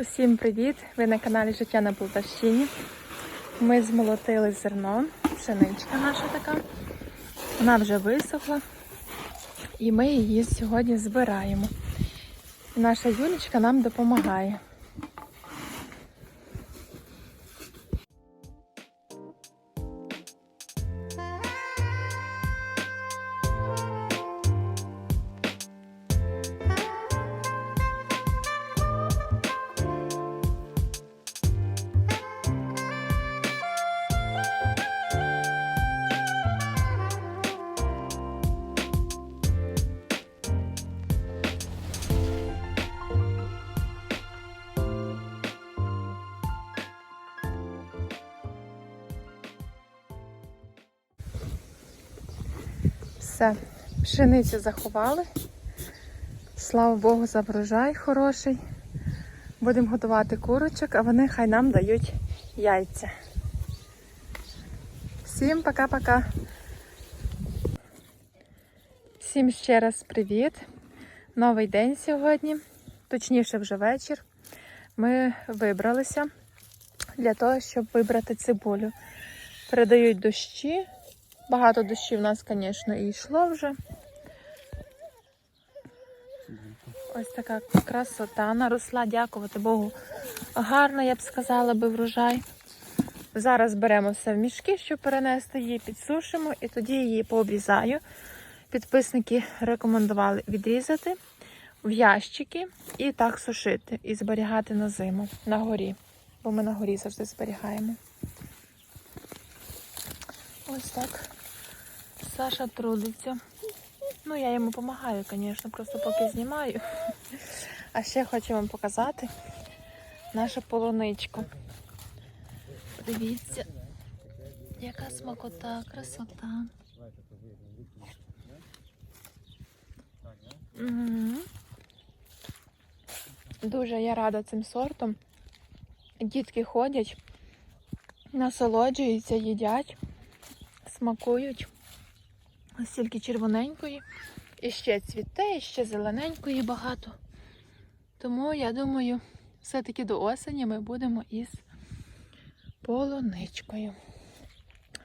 Усім привіт! Ви на каналі Життя на Полтавщині. Ми змолотили зерно, пшеничка наша така. Вона вже висохла. І ми її сьогодні збираємо. Наша Юлічка нам допомагає. Все, пшеницю заховали. Слава Богу, за врожай хороший. Будемо готувати курочок, а вони хай нам дають яйця. Всім пока-пока. Всім ще раз привіт. Новий день сьогодні, точніше вже вечір. Ми вибралися для того, щоб вибрати цибулю. Передають дощі. Багато дощів у нас, звісно, і йшло вже. Ось така красота наросла, дякувати Богу. Гарно, я б сказала, би врожай. Зараз беремо все в мішки, щоб перенести її, підсушимо і тоді її пообрізаю. Підписники рекомендували відрізати в ящики і так сушити, і зберігати на зиму на горі. Бо ми на горі завжди зберігаємо. Ось так. Саша трудиться. Ну, я йому допомагаю, звісно, просто поки знімаю. А ще хочу вам показати нашу полуничку. Подивіться, яка смакота, красота. Дуже я рада цим сортом. Дітки ходять, насолоджуються, їдять, смакують. Ось тільки червоненької. І ще цвіте, і ще зелененької багато. Тому я думаю, все-таки до осені ми будемо із полуничкою.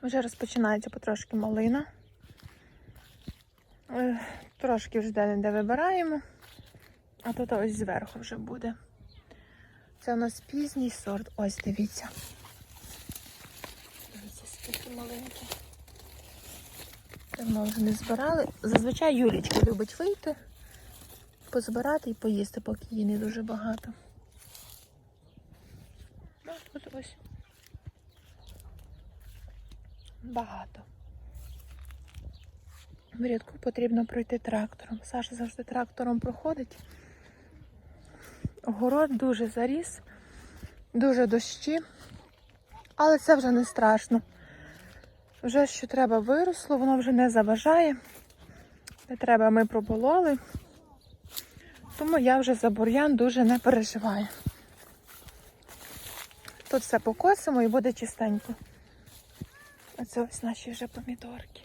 Вже розпочинається потрошки малина. Е, Трошки вже де-не-де вибираємо, а тут ось зверху вже буде. Це у нас пізній сорт. Ось дивіться. Дивіться, скільки маленький. Давно вже не збирали. Зазвичай Юлічка любить вийти, позбирати і поїсти, поки її не дуже багато. Ну, Ось ось. Багато. В рядку потрібно пройти трактором. Саша завжди трактором проходить. Город дуже заріс, дуже дощі, але це вже не страшно. Вже що треба виросло, воно вже не заважає. Не треба, ми пробололи. Тому я вже за бур'ян дуже не переживаю. Тут все покосимо і буде чистенько. Оце ось наші вже помідорки.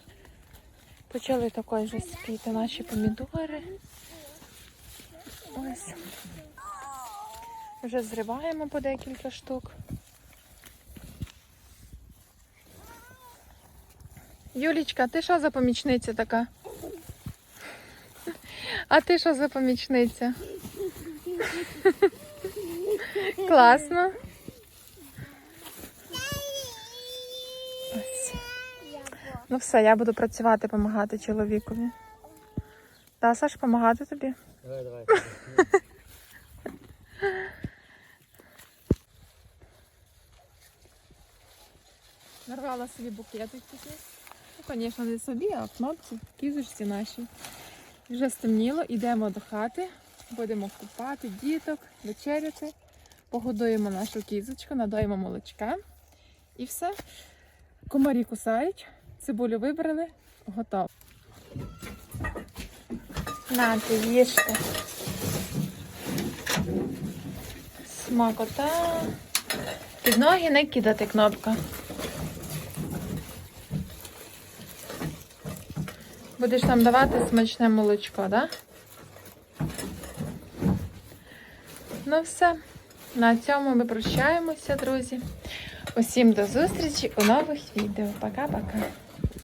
Почали також вже спіти наші помідори. Ось. Вже зриваємо по декілька штук. Юлічка, ти що за помічниця така? А ти що за помічниця? Класно. Ось. Ну все, я буду працювати, допомагати чоловікові. Та, Саш, допомагати тобі? Давай, давай. Нарвала собі букетик такий. Звісно, не собі, а кнопці, кізочці наші. Вже стемніло, йдемо до хати, будемо купати діток, вечеряти, погодуємо нашу кізочку, надаємо молочка. І все. Комарі кусають, цибулю вибрали, готово. Нате, їжте. Смакота. Під ноги не кидати кнопка. Будеш нам давати смачне молочко, так? Ну все. на цьому ми прощаємося, друзі. Усім до зустрічі у нових відео. Пока-пока.